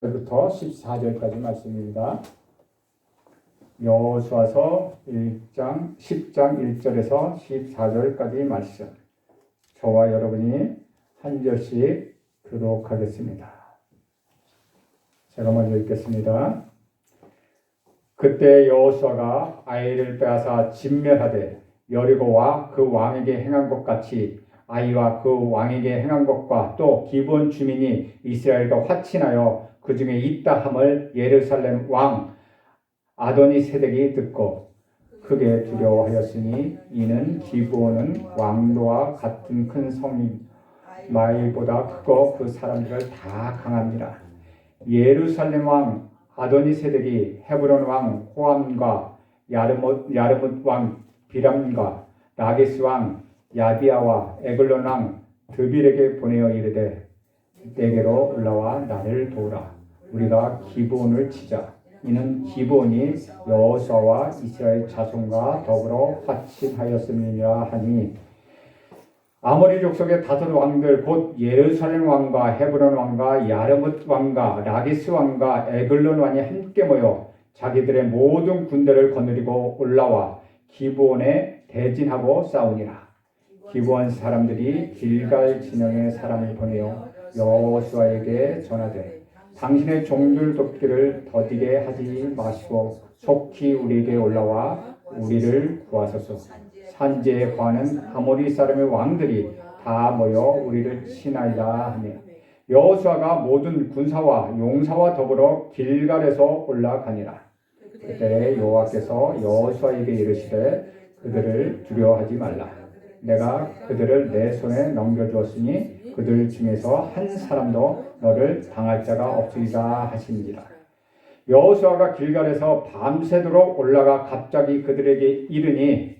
부터 14절까지 말씀입니다. 여호수아서 1장 10장 1절에서 14절까지 말씀. 저와 여러분이 한 절씩 교독하겠습니다. 제가 먼저 읽겠습니다. 그때 여호수아가 아이를 빼앗아 진멸하되 여리고와 그 왕에게 행한 것 같이 아이와 그 왕에게 행한 것과 또 기본 주민이 이스라엘과 화친하여 그 중에 있다 함을 예루살렘 왕 아도니 세덱이 듣고 크게 두려워하였으니 이는 기브온은 왕도와 같은 큰 성인 마일보다 크고 그 사람들을 다 강합니다. 예루살렘 왕 아도니 세덱이 헤브론 왕 호암과 야르못 야르못 왕 비람과 라게스 왕 야디아와 에글론 왕 드빌에게 보내어 이르되 내게로 올라와 나를 도우라. 우리가 기본을 치자. 이는 기본이 여호수아와 이스라엘 자손과 더불어 화친하였음이니라 하니 아모리 족속의 다섯 왕들 곧 예루살렘 왕과 헤브론 왕과 야르뭇 왕과 라기스 왕과 에글론 왕이 함께 모여 자기들의 모든 군대를 거느리고 올라와 기브온에 대진하고 싸우니라. 기브온 사람들이 길갈 진영의 사람을 보내어 여호수아에게 전하되 당신의 종들 돕기를 더디게 하지 마시고 속히 우리에게 올라와 우리를 구하소서. 산지에 관한 아모리 사람의 왕들이 다 모여 우리를 친하이다 하며 여호수아가 모든 군사와 용사와 더불어 길갈에서 올라가니라. 그때 여호와께서 여호수아에게 이르시되 그들을 두려워하지 말라. 내가 그들을 내 손에 넘겨주었으니 그들 중에서 한 사람도 너를 당할 자가 없으리라 하시니라. 여호수아가 길갈에서 밤새도록 올라가 갑자기 그들에게 이르니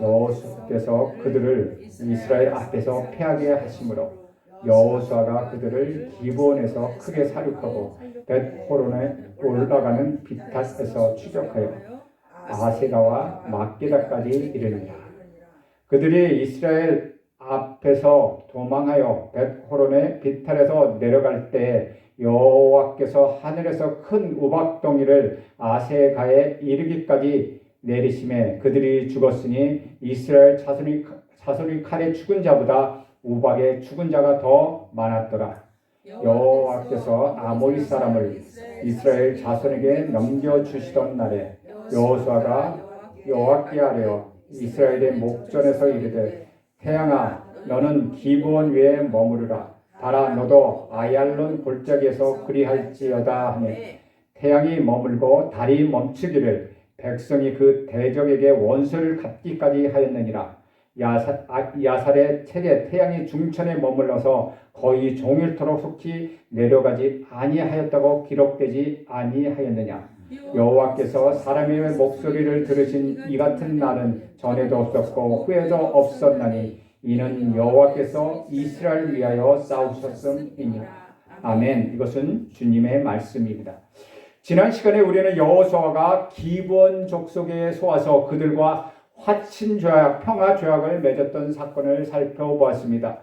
여호수아께서 그들을 이스라엘 앞에서 패하게 하심으로 여호수아가 그들을 기브온에서 크게 사륙하고 벳호론에 올라가는 비탓에서 추격하여 아세가와 막게다까지 이르니라. 그들이 이스라엘 앞에서 도망하여 벳호론의 비탈에서 내려갈 때 여호와께서 하늘에서 큰 우박덩이를 아세가에 이르기까지 내리심에 그들이 죽었으니 이스라엘 자손이 자손이 칼에 죽은 자보다 우박에 죽은 자가 더 많았더라. 여호와께서 아모리 사람을 이스라엘 자손에게 넘겨 주시던 날에 여호수아가 여호와께 아뢰어 이스라엘의 목전에서 이르되 태양아 너는 기브온 위에 머무르라. 달아 너도 아얄론 골짜기에서 그리할지어다 하며 태양이 머물고 달이 멈추기를 백성이 그 대적에게 원수를 갚기까지 하였느니라. 야사, 아, 야살의 책에 태양이 중천에 머물러서 거의 종일토록 속히 내려가지 아니하였다고 기록되지 아니하였느냐 여호와께서 사람의 목소리를 들으신 이 같은 날은 전에도 없었고 후에도 없었나니 이는 여호와께서 이스라엘 위하여 싸우셨음이니라. 아멘. 이것은 주님의 말씀입니다. 지난 시간에 우리는 여호수아가 기본 족속에 소와서 그들과 화친 조약, 평화 조약을 맺었던 사건을 살펴보았습니다.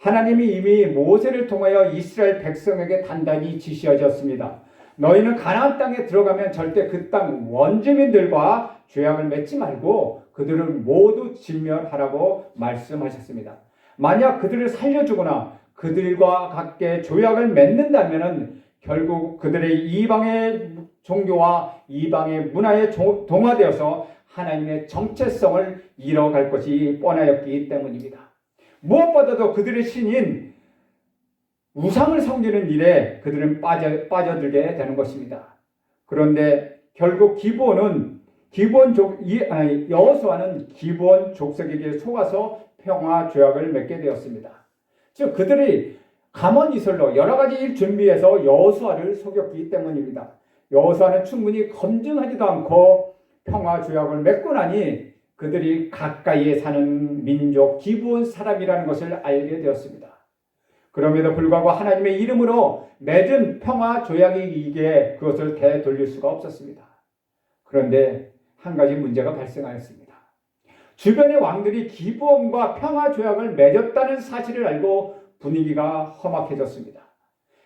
하나님이 이미 모세를 통하여 이스라엘 백성에게 단단히 지시하셨습니다. 너희는 가나안 땅에 들어가면 절대 그 땅 원주민들과 죄악을 맺지 말고 그들을 모두 진멸하라고 말씀하셨습니다. 만약 그들을 살려주거나 그들과 같게 조약을 맺는다면 결국 그들의 이방의 종교와 이방의 문화에 동화되어서 하나님의 정체성을 잃어갈 것이 뻔하였기 때문입니다. 무엇보다도 그들의 신인 우상을 섬기는 일에 그들은 빠져, 빠져들게 되는 것입니다. 그런데 결국 기본은 기본 족, 여호수아는 기본 족속에게 속아서 평화 조약을 맺게 되었습니다. 즉 그들이 있을로 여러 가지 일 준비해서 여호수아를 속였기 때문입니다. 여호수아는 충분히 검증하지도 않고 평화 조약을 맺고 나니 그들이 가까이에 사는 민족 기본 사람이라는 것을 알게 되었습니다. 그럼에도 불구하고 하나님의 이름으로 맺은 평화 조약이기에 그것을 되돌릴 수가 없었습니다. 그런데 한 가지 문제가 발생하였습니다. 주변의 왕들이 기부원과 평화 조약을 맺었다는 사실을 알고 분위기가 험악해졌습니다.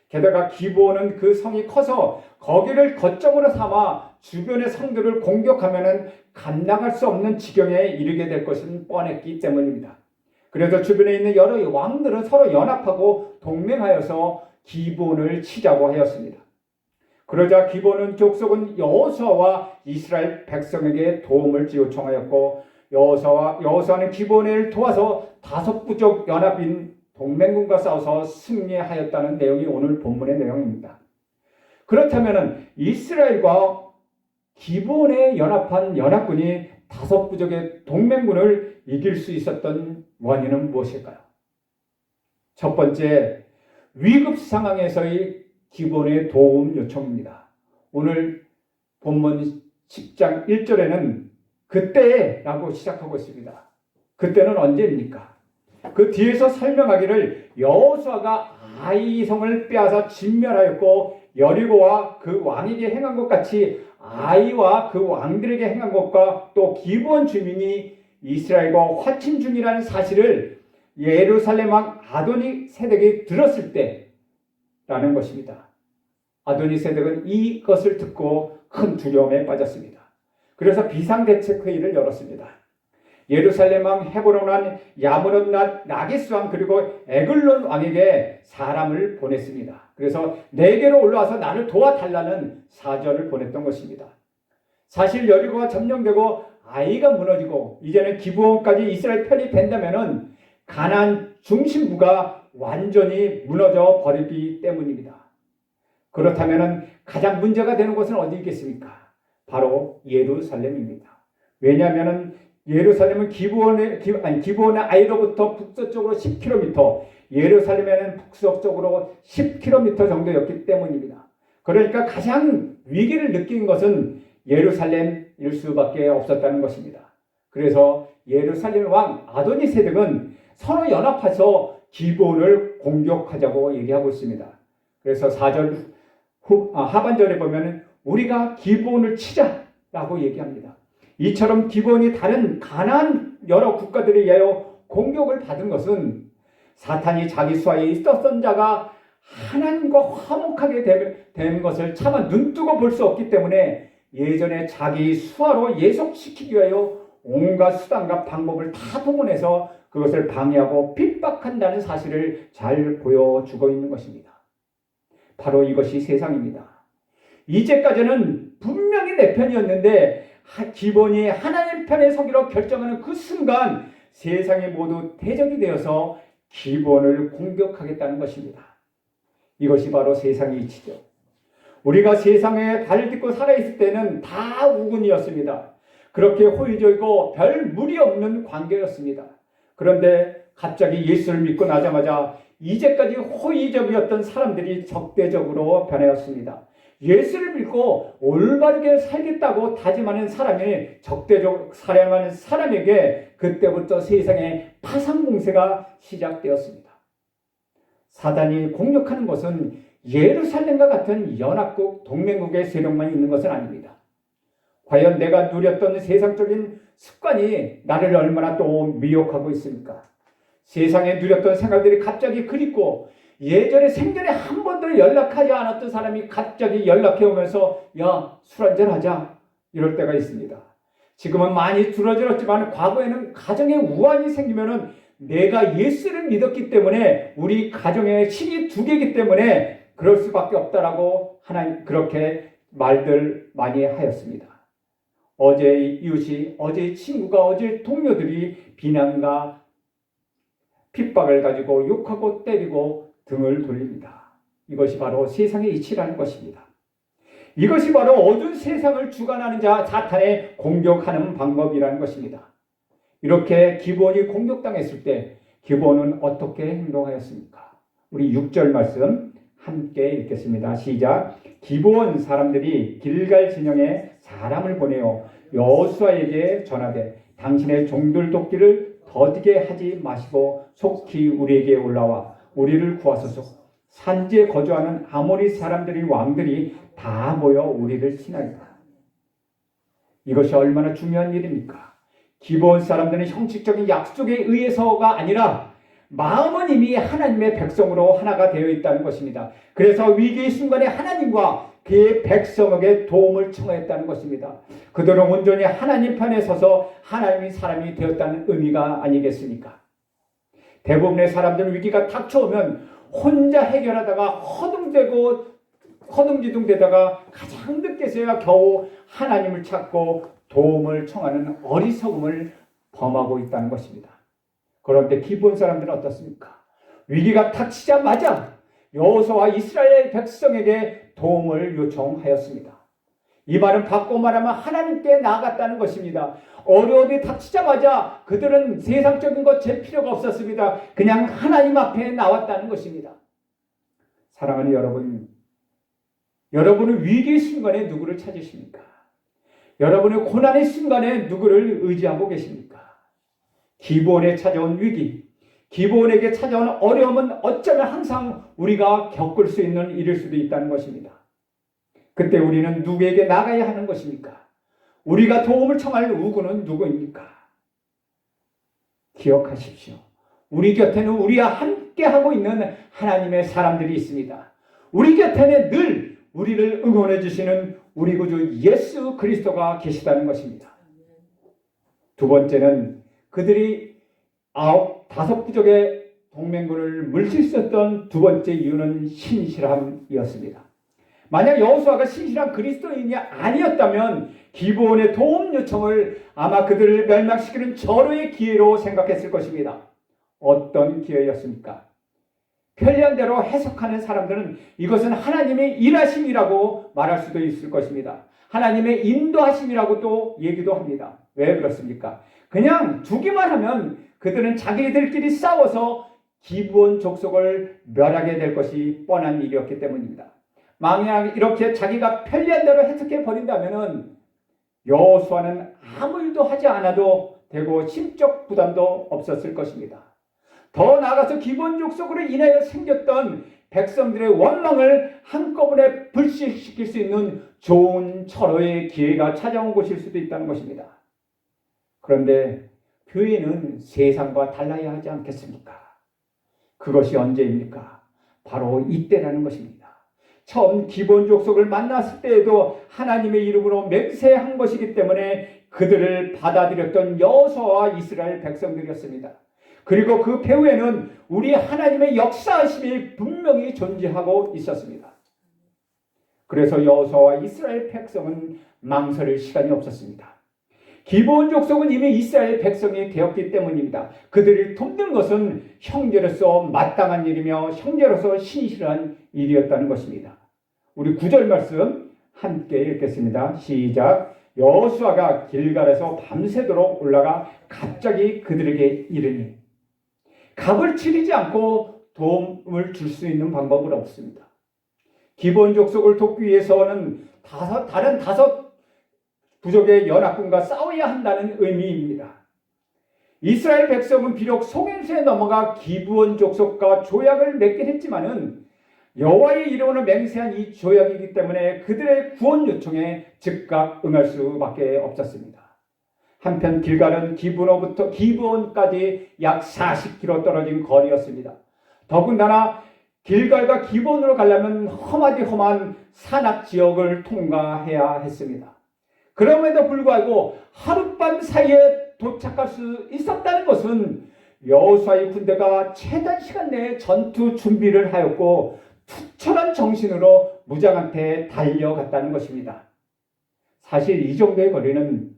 게다가 기브온은 그 성이 커서 거기를 거점으로 삼아 주변의 성들을 공격하면은 감당할 수 없는 지경에 이르게 될 것은 뻔했기 때문입니다. 그래서 주변에 있는 여러 왕들은 서로 연합하고 동맹하여서 기본을 치자고 하였습니다. 그러자 기본은 족속은 여호수아와 이스라엘 백성에게 도움을 요청하였고 여호수아와 여호수아는 기본을 도와서 다섯 부족 연합인 동맹군과 싸워서 승리하였다는 내용이 오늘 본문의 내용입니다. 그렇다면 이스라엘과 기본에 연합한 연합군이 다섯 부족의 동맹군을 이길 수 있었던 원인은 무엇일까요? 첫 번째, 위급 상황에서의 기본의 도움 요청입니다. 오늘 본문 10장 1절에는 그때라고 시작하고 있습니다. 그때는 언제입니까? 그 뒤에서 설명하기를 여호수아가 아이성을 빼앗아 진멸하였고 여리고와 그 왕에게 행한 것 같이 아이와 그 왕들에게 행한 것과 또 기브온 주민이 이스라엘과 화친 중이라는 사실을 예루살렘 왕 아도니 세덱이 들었을 때라는 것입니다. 아도니 세덱은 이것을 듣고 큰 두려움에 빠졌습니다. 그래서 비상대책회의를 열었습니다. 예루살렘 왕 헤브론 왕 야므론 나기스 왕 그리고 에글론 왕에게 사람을 보냈습니다. 그래서 내게로 올라와서 나를 도와달라는 사절을 보냈던 것입니다. 사실 여리고가 점령되고 아이가 무너지고 이제는 기부원까지 이스라엘 편이 된다면은 가난 중심부가 완전히 무너져 버리기 때문입니다. 그렇다면은 가장 문제가 되는 곳은 어디겠습니까? 바로 예루살렘입니다. 왜냐하면은 예루살렘은 기브온의 아니 기브온의 아이로부터 북서쪽으로 10km, 예루살렘에는 북서쪽으로 10km 정도였기 때문입니다. 그러니까 가장 위기를 느낀 것은 예루살렘 일 수밖에 없었다는 것입니다. 그래서 예루살렘 왕 아도니 세덱은 서로 연합해서 기브온을 공격하자고 얘기하고 있습니다. 그래서 4절 후, 아, 하반절에 보면 우리가 기브온을 치자라고 얘기합니다. 이처럼 기본이 다른 가난 여러 국가들에 의하여 공격을 받은 것은 사탄이 자기 수하에 있었던 자가 하나님과 화목하게 된 것을 차마 눈뜨고 볼 수 없기 때문에 예전에 자기 수하로 예속시키기 위하여 온갖 수단과 방법을 다 동원해서 그것을 방해하고 핍박한다는 사실을 잘 보여주고 있는 것입니다. 바로 이것이 세상입니다. 이제까지는 분명히 내 편이었는데 기본이 하나님 편에 서기로 결정하는 그 순간 세상이 모두 대적이 되어서 기본을 공격하겠다는 것입니다. 이것이 바로 세상의 이치죠. 우리가 세상에 발을 딛고 살아있을 때는 다 우군이었습니다. 그렇게 호의적이고 별 무리 없는 관계였습니다. 그런데 갑자기 예수를 믿고 나자마자 이제까지 호의적이었던 사람들이 적대적으로 변하였습니다. 예수를 믿고 올바르게 살겠다고 다짐하는 사람이 적대적 사랑하는 사람에게 그때부터 세상에 파상 공세가 시작되었습니다. 사단이 공격하는 것은 예루살렘과 같은 연합국 동맹국의 세력만 있는 것은 아닙니다. 과연 내가 누렸던 세상적인 습관이 나를 얼마나 또 미혹하고 있습니까? 세상에 누렸던 생각들이 갑자기 그립고 예전에 생전에 한 번도 연락하지 않았던 사람이 갑자기 연락해 오면서 야, 술 한잔 하자. 이럴 때가 있습니다. 지금은 많이 줄어들었지만 과거에는 가정에 우환이 생기면은 내가 예수를 믿었기 때문에 우리 가정에 신이 두 개이기 때문에 그럴 수밖에 없다라고 하나님 그렇게 말들 많이 하였습니다. 어제 이웃이, 어제 친구가, 어제 동료들이 비난과 핍박을 가지고 욕하고 때리고 등을 돌립니다. 이것이 바로 세상의 이치라는 것입니다. 이것이 바로 어두운 세상을 주관하는 자 사탄의 공격하는 방법이라는 것입니다. 이렇게 기본이 공격당했을 때 기본은 어떻게 행동하였습니까? 우리 6절 말씀 함께 읽겠습니다. 시작. 기본 사람들이 길갈 진영에 사람을 보내어 여호수아에게 전하되 당신의 종들 돕기를 더디게 하지 마시고 속히 우리에게 올라와 우리를 구하소서. 산지에 거주하는 아모리 사람들이 왕들이 다 모여 우리를 친하리다. 이것이 얼마나 중요한 일입니까? 기본 사람들은 형식적인 약속에 의해서가 아니라 마음은 이미 하나님의 백성으로 하나가 되어 있다는 것입니다. 그래서 위기의 순간에 하나님과 그의 백성에게 도움을 청했다는 것입니다. 그들은 온전히 하나님 편에 서서 하나님의 사람이 되었다는 의미가 아니겠습니까? 대부분의 사람들은 위기가 닥쳐오면 혼자 해결하다가 허둥대고 허둥지둥대다가 가장 늦게서야 겨우 하나님을 찾고 도움을 청하는 어리석음을 범하고 있다는 것입니다. 그런데 기본 사람들은 어떻습니까? 위기가 닥치자마자 여호수아와 이스라엘 백성에게 도움을 요청하였습니다. 이 말은 바꿔 말하면 하나님께 나아갔다는 것입니다. 어려움이 닥치자마자 그들은 세상적인 것 제 필요가 없었습니다. 그냥 하나님 앞에 나왔다는 것입니다. 사랑하는 여러분, 여러분은 위기의 순간에 누구를 찾으십니까? 여러분은 고난의 순간에 누구를 의지하고 계십니까? 기본에 찾아온 위기, 기본에게 찾아온 어려움은 어쩌면 항상 우리가 겪을 수 있는 일일 수도 있다는 것입니다. 그때 우리는 누구에게 나가야 하는 것입니까? 우리가 도움을 청할 우구는 누구입니까? 기억하십시오. 우리 곁에는 우리와 함께 하고 있는 하나님의 사람들이 있습니다. 우리 곁에는 늘 우리를 응원해 주시는 우리 구주 예수 그리스도가 계시다는 것입니다. 두 번째는 그들이 아홉 다섯 부족의 동맹군을 있었던 두 번째 이유는 신실함이었습니다. 만약 여호수아가 신실한 그리스도인이 아니었다면 기브온의 도움 요청을 아마 그들을 멸망시키는 절호의 기회로 생각했을 것입니다. 어떤 기회였습니까? 편리한 대로 해석하는 사람들은 이것은 하나님의 일하심이라고 말할 수도 있을 것입니다. 하나님의 인도하심이라고 또 얘기도 합니다. 왜 그렇습니까? 그냥 두기만 하면 그들은 자기들끼리 싸워서 기브온 족속을 멸하게 될 것이 뻔한 일이었기 때문입니다. 만약 이렇게 자기가 편리한 대로 해석해 버린다면은 여호수아는 아무 일도 하지 않아도 되고 심적 부담도 없었을 것입니다. 더 나아가서 기본 족속으로 인하여 생겼던 백성들의 원망을 한꺼번에 불식시킬 수 있는 좋은 철호의 기회가 찾아온 곳일 수도 있다는 것입니다. 그런데 교회는 세상과 달라야 하지 않겠습니까? 그것이 언제입니까? 바로 이때라는 것입니다. 처음 기본 족속을 만났을 때에도 하나님의 이름으로 맹세한 것이기 때문에 그들을 받아들였던 여호수아와 이스라엘 백성들이었습니다. 그리고 그 배후에는 우리 하나님의 역사하심이 분명히 존재하고 있었습니다. 그래서 여호수아와 이스라엘 백성은 망설일 시간이 없었습니다. 기본 족속은 이미 이스라엘 백성이 되었기 때문입니다. 그들이 돕는 것은 형제로서 마땅한 일이며 형제로서 신실한 일이었다는 것입니다. 우리 구절 말씀 함께 읽겠습니다. 시작. 여호수아가 길갈에서 밤새도록 올라가 갑자기 그들에게 이르니 갑을 치르지 않고 도움을 줄 수 있는 방법은 없습니다. 기본 족속을 돕기 위해서는 다섯, 다른 다섯 부족의 연합군과 싸워야 한다는 의미입니다. 이스라엘 백성은 비록 송행수에 넘어가 기부원 족속과 조약을 맺긴 했지만은 여호와의 이름으로 맹세한 이 조약이기 때문에 그들의 구원 요청에 즉각 응할 수밖에 없었습니다. 한편 길갈은 기브로부터 기브온까지 약 40km 떨어진 거리였습니다. 더군다나 길갈과 기브온으로 가려면 험하디 험한 산악 지역을 통과해야 했습니다. 그럼에도 불구하고 하룻밤 사이에 도착할 수 있었다는 것은 여호수아의 군대가 최단 시간 내에 전투 준비를 하였고 투철한 정신으로 무장한테 달려갔다는 것입니다. 사실 이 정도의 거리는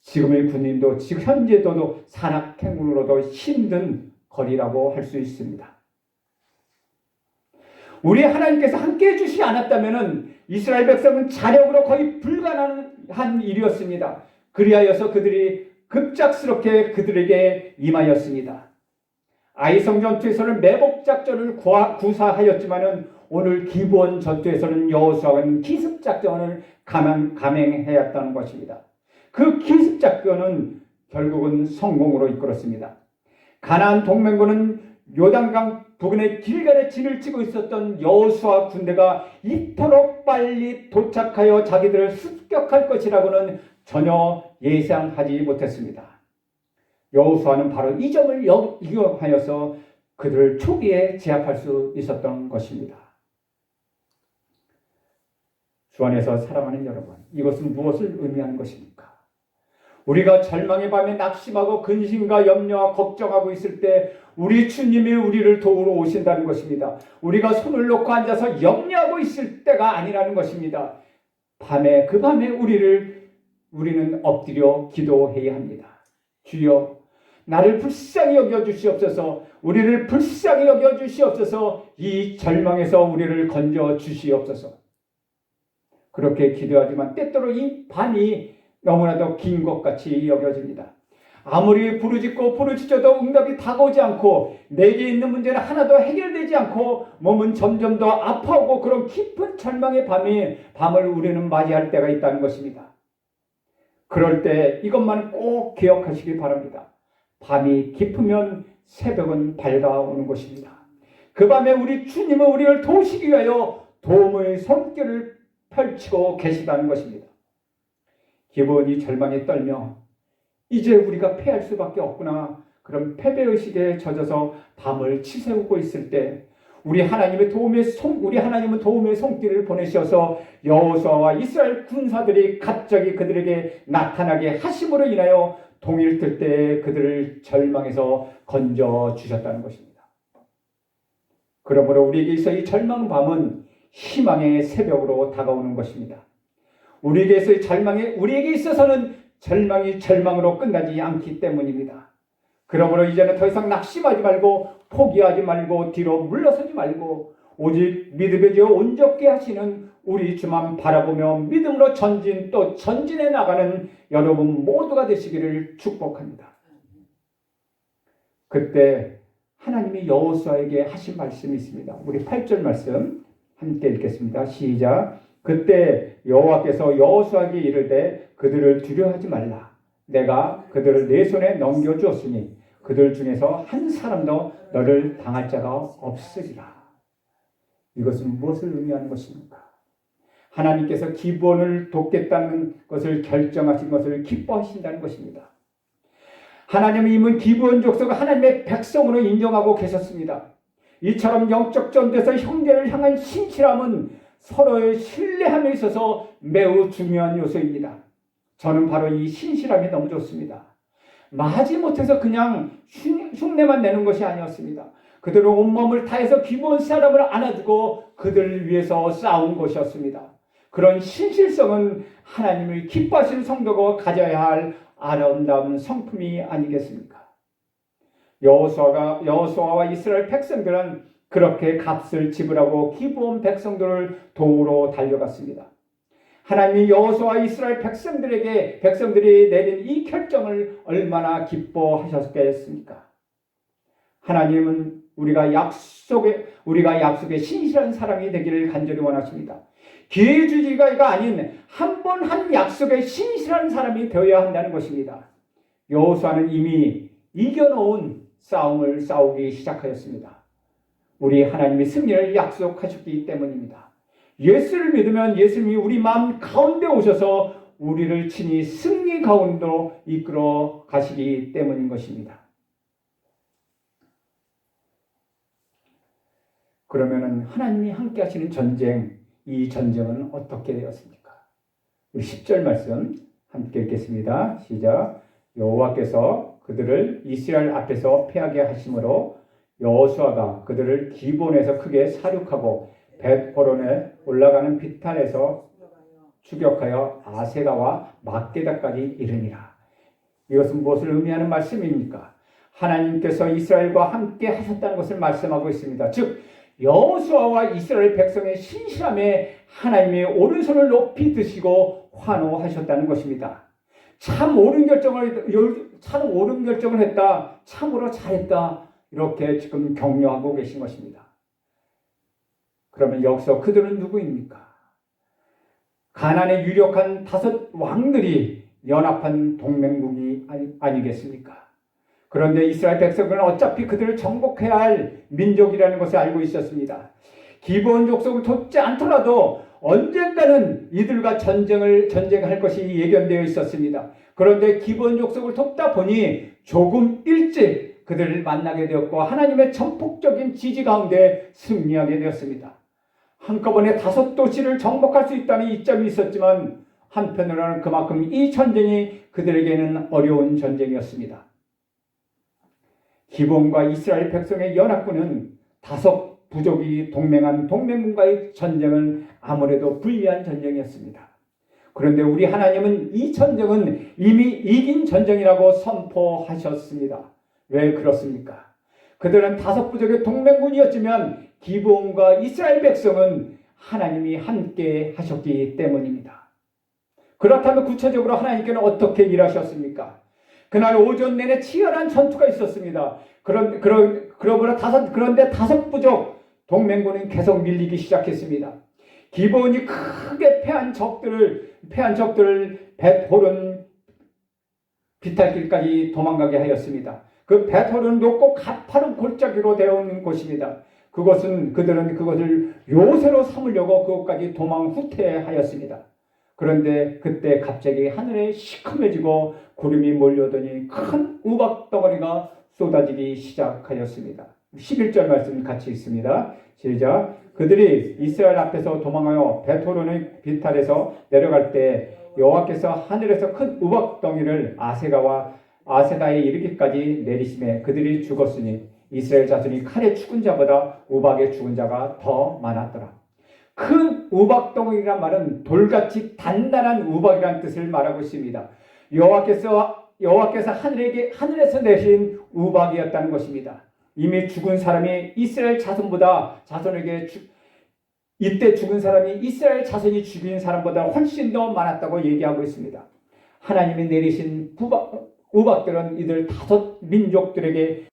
지금의 군인도 지금 현재도 산악행군으로도 힘든 거리라고 할 수 있습니다. 우리 하나님께서 함께 해주시지 않았다면 이스라엘 백성은 자력으로 거의 불가능한 일이었습니다. 그리하여서 그들이 급작스럽게 그들에게 임하였습니다. 아이성 전투에서는 매복 작전을 구사하였지만은 오늘 기본 전투에서는 여호수아는 기습 작전을 감행하였다는 것입니다. 그 기습 작전은 결국은 성공으로 이끌었습니다. 가나안 동맹군은 요단강 부근의 길갈에 진을 치고 있었던 여호수아 군대가 이토록 빨리 도착하여 자기들을 습격할 것이라고는 전혀 예상하지 못했습니다. 여호수아는 바로 이 점을 여- 이용하여서 그들을 초기에 제압할 수 있었던 것입니다. 주 안에서 사랑하는 여러분, 이것은 무엇을 의미하는 것입니까? 우리가 절망의 밤에 낙심하고 근심과 염려와 걱정하고 있을 때 우리 주님이 우리를 도우러 오신다는 것입니다. 우리가 손을 놓고 앉아서 염려하고 있을 때가 아니라는 것입니다. 밤에 그 밤에 우리를 우리는 엎드려 기도해야 합니다. 주여 나를 불쌍히 여겨 주시옵소서. 우리를 불쌍히 여겨 주시옵소서. 이 절망에서 우리를 건져 주시옵소서. 그렇게 기도하지만 때때로 이 밤이 너무나도 긴 것 같이 여겨집니다. 아무리 부르짖고 부르짖어도 응답이 다가오지 않고 내게 있는 문제는 하나도 해결되지 않고 몸은 점점 더 아파오고 그런 깊은 절망의 밤이 밤을 우리는 맞이할 때가 있다는 것입니다. 그럴 때 이것만 꼭 기억하시기 바랍니다. 밤이 깊으면 새벽은 밝아오는 것입니다. 그 밤에 우리 주님은 우리를 도우시기 위하여 도움의 손길을 펼치고 계시다는 것입니다. 기본이 절망에 떨며 이제 우리가 패할 수밖에 없구나. 그런 패배의식에 젖어서 밤을 치새우고 있을 때 우리 하나님의 도움의 손, 우리 하나님은 도움의 손길을 보내셔서 여호수아와 이스라엘 군사들이 갑자기 그들에게 나타나게 하심으로 인하여 동일 뜰때 그들을 절망에서 건져 주셨다는 것입니다. 그러므로 우리에게 있어 이 절망 밤은 희망의 새벽으로 다가오는 것입니다. 우리에게서 절망이 우리에게 있어서는 절망이 절망으로 끝나지 않기 때문입니다. 그러므로 이제는 더 이상 낙심하지 말고 포기하지 말고 뒤로 물러서지 말고 오직 믿음의 지 온전케 하시는 우리 주만 바라보며 믿음으로 전진 또 전진해 나가는 여러분 모두가 되시기를 축복합니다. 그때 하나님이 여호수아에게 하신 말씀이 있습니다. 우리 8절 말씀 함께 읽겠습니다. 시작. 그때 여호와께서 여호수아에게 이르되 그들을 두려워하지 말라. 내가 그들을 내 손에 넘겨 주었으니 그들 중에서 한 사람도 너를 당할 자가 없으리라. 이것은 무엇을 의미하는 것입니까? 하나님께서 기본을 돕겠다는 것을 결정하신 것을 기뻐하신다는 것입니다. 하나님은 이문 기본 족속을 하나님의 백성으로 인정하고 계셨습니다. 이처럼 영적 전도에서 형제를 향한 신실함은 서로의 신뢰함에 있어서 매우 중요한 요소입니다. 저는 바로 이 신실함이 너무 좋습니다. 마지 못해서 그냥 흉내만 내는 것이 아니었습니다. 그들은 온몸을 다해서 기본 사람을 안아주고 그들을 위해서 싸운 것이었습니다. 그런 신실성은 하나님을 기뻐하시는 성도가 가져야 할 아름다운 성품이 아니겠습니까? 여호수아가 여호수아와 이스라엘 백성들은 그렇게 값을 지불하고 기부온 백성들을 도우러 달려갔습니다. 하나님이 여호수아 이스라엘 백성들에게 백성들이 내린 이 결정을 얼마나 기뻐하셨겠습니까? 하나님은 우리가 약속에 우리가 약속에 신실한 사람이 되기를 간절히 원하십니다. 기회 주기가 아닌 한 번 한 약속에 신실한 사람이 되어야 한다는 것입니다. 여호수아는 이미 이겨놓은 싸움을 싸우기 시작하였습니다. 우리 하나님이 승리를 약속하셨기 때문입니다. 예수를 믿으면 예수님이 우리 마음 가운데 오셔서 우리를 친히 승리 가운데로 이끌어 가시기 때문인 것입니다. 그러면은 하나님이 함께 하시는 전쟁, 이 전쟁은 어떻게 되었습니까? 우리 10절 말씀 함께 읽겠습니다. 시작. 여호와께서 그들을 이스라엘 앞에서 패하게 하심으로 여호수아가 그들을 기본에서 크게 사륙하고 벳호론에 올라가는 비탄에서 추격하여 아세가와 막게다까지 이르니라. 이것은 무엇을 의미하는 말씀입니까? 하나님께서 이스라엘과 함께 하셨다는 것을 말씀하고 있습니다. 즉 여호수아와 이스라엘 백성의 신실함에 하나님의 오른손을 높이 드시고 환호하셨다는 것입니다. 참 옳은 결정을 참 옳은 결정을 했다. 참으로 잘했다. 이렇게 지금 격려하고 계신 것입니다. 그러면 여기서 그들은 누구입니까? 가난의 유력한 다섯 왕들이 연합한 동맹국이 아니, 아니 겠습니까? 그런데 이스라엘 백성은 어차피 그들을 정복해야 할 민족이라는 것을 알고 있었습니다. 기본 족속을 돕지 않더라도 언젠가는 이들과 전쟁을 전쟁할 것이 예견되어 있었습니다. 그런데 기본 족속을 돕다 보니 조금 일찍 그들을 만나게 되었고 하나님의 전폭적인 지지 가운데 승리하게 되었습니다. 한꺼번에 다섯 도시를 정복할 수 있다는 이점이 있었지만 한편으로는 그만큼 이 전쟁이 그들에게는 어려운 전쟁이었습니다. 기본과 이스라엘 백성의 연합군은 다섯 부족이 동맹한 동맹군과의 전쟁은 아무래도 불리한 전쟁이었습니다. 그런데 우리 하나님은 이 전쟁은 이미 이긴 전쟁이라고 선포하셨습니다. 왜 그렇습니까? 그들은 다섯 부족의 동맹군이었지만 기본과 이스라엘 백성은 하나님이 함께 하셨기 때문입니다. 그렇다면 구체적으로 하나님께는 어떻게 일하셨습니까? 그날 오전 내내 치열한 전투가 있었습니다. 그런 그런 그러므로 다섯 그런데 다섯 부족 동맹군은 계속 밀리기 시작했습니다. 기본이 크게 패한 적들을 패한 적들을 베토른 비탈길까지 도망가게 하였습니다. 그 베토른 높고 가파른 골짜기로 되어 있는 곳입니다. 그것은 그들은 그것을 요새로 삼으려고 그것까지 도망 후퇴하였습니다. 그런데 그때 갑자기 하늘에 시커매지고 구름이 몰려오더니 큰 우박 덩어리가 쏟아지기 시작하였습니다. 11절 말씀 같이 있습니다. 시작. 그들이 이스라엘 앞에서 도망하여 베토론의 비탈에서 내려갈 때 여호와께서 하늘에서 큰 우박 덩이를 아세가와 아세다에 이르기까지 내리심에 그들이 죽었으니 이스라엘 자손이 칼에 죽은 자보다 우박에 죽은 자가 더 많았더라. 큰 우박덩이란 말은 돌같이 단단한 우박이라는 뜻을 말하고 있습니다. 여호와께서 여호와께서 하늘에게 하늘에서 내신 우박이었다는 것입니다. 이미 죽은 사람이 이스라엘 자손보다 자손에게 주, 이때 죽은 사람이 이스라엘 자손이 죽인 사람보다 훨씬 더 많았다고 얘기하고 있습니다. 하나님이 내리신 우박, 우박들은 이들 다섯 민족들에게